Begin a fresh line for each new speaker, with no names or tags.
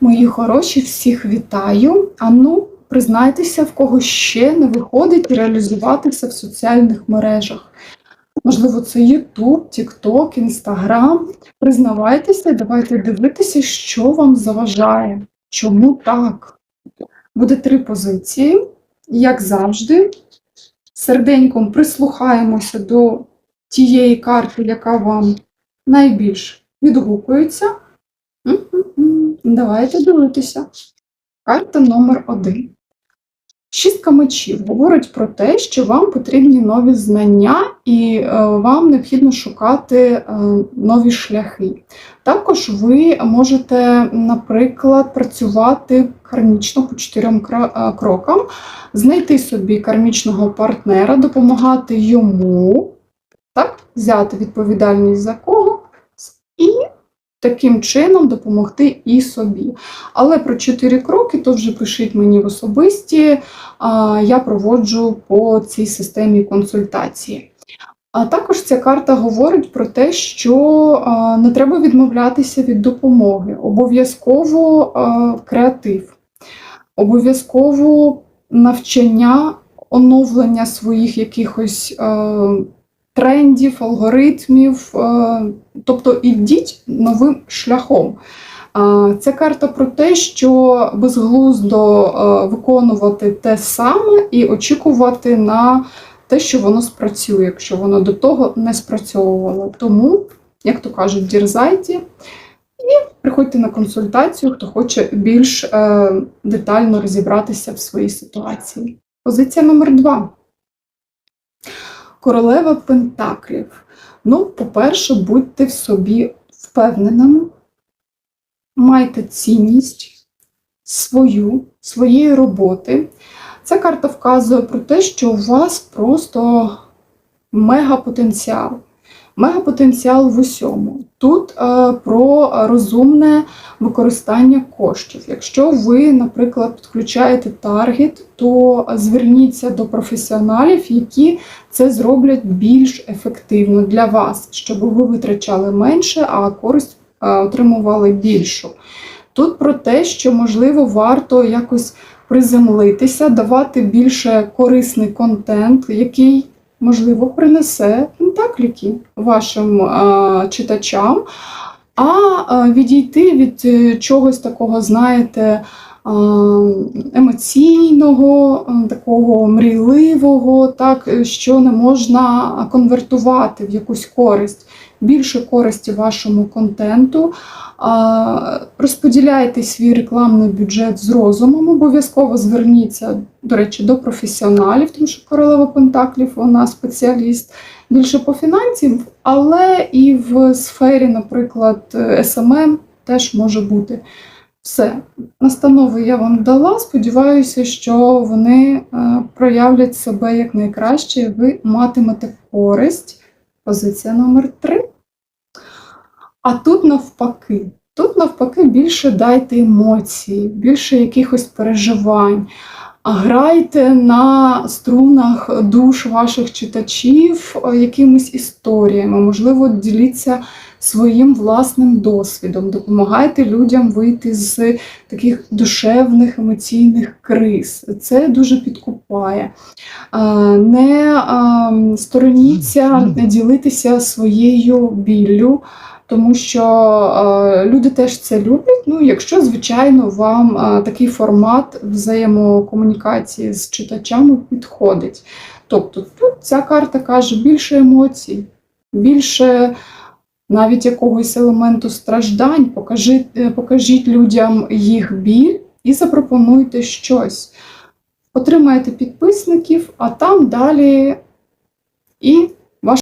Мої хороші, всіх вітаю. А ну, признайтеся, в кого ще не виходить реалізуватися в соціальних мережах. Можливо, це YouTube, TikTok, Instagram. Признавайтеся, давайте дивитися, що вам заважає. Чому так? Буде три позиції. Як завжди, серденьком прислухаємося до тієї карти, яка вам найбільш відгукується. Давайте дивитися. Карта номер один. Шістка мечів говорить про те, що вам потрібні нові знання і е, вам необхідно шукати е, нові шляхи. Також ви можете, наприклад, працювати кармічно по чотирьом е, крокам, знайти собі кармічного партнера, допомагати йому, так, взяти відповідальність за кого таким чином допомогти і собі. Але про чотири кроки то вже пишіть мені в особисті, я проводжу по цій системі консультації. А також ця карта говорить про те, що не треба відмовлятися від допомоги. Обов'язково креатив, обов'язково навчання, оновлення своїх якихось трендів, алгоритмів. Тобто ідіть новим шляхом. Ця карта про те, що безглуздо е, виконувати те саме і очікувати на те, що воно спрацює, якщо воно до того не спрацьовувало. Тому, як то кажуть, дірзайте і приходьте на консультацію, хто хоче більш е, детально розібратися в своїй ситуації. Позиція номер два. Королева Пентаклів. Ну, по-перше, будьте в собі впевненими, майте цінність свою, своєї роботи. Ця карта вказує про те, що у вас просто мегапотенціал. Мегапотенціал в усьому. Тут е, про розумне використання коштів. Якщо ви, наприклад, підключаєте таргет, то зверніться до професіоналів, які це зроблять більш ефективно для вас, щоб ви витрачали менше, а користь е, отримували більшу. Тут про те, що можливо варто якось приземлитися, давати більше корисний контент, який можливо принесе пентакліки вашим е, читачам, а відійти від е, чогось такого, знаєте, емоційного, е, такого мрійливого, так, е, що не можна конвертувати в якусь користь, більше користі вашому контенту. Розподіляйте свій рекламний бюджет з розумом, обов'язково зверніться, до речі, до професіоналів, тому що королева Пентаклів, вона спеціаліст більше по фінансів, але і в сфері, наприклад, SMM теж може бути. Все, настанови я вам дала. Сподіваюся, що вони е, проявлять себе як найкраще, і ви матимете користь. Позиція номер 3. А тут навпаки. Тут навпаки більше дайте емоцій, більше якихось переживань. А Грайте на струнах душ ваших читачів е, якимись історіями, можливо, діліться своїм власним досвідом, допомагайте людям вийти з таких душевних емоційних криз. Це дуже підкупає. Е, Не е, стороніться ділитися своєю біллю тому що е, люди теж це люблять. Ну, якщо, звичайно, вам е, такий формат взаємокомунікації з читачами підходить. Тобто тут ця карта каже більше емоцій, більше навіть якогось елементу страждань, покажіть, е, покажіть людям їх біль і запропонуйте щось. Отримаєте підписників, а там далі і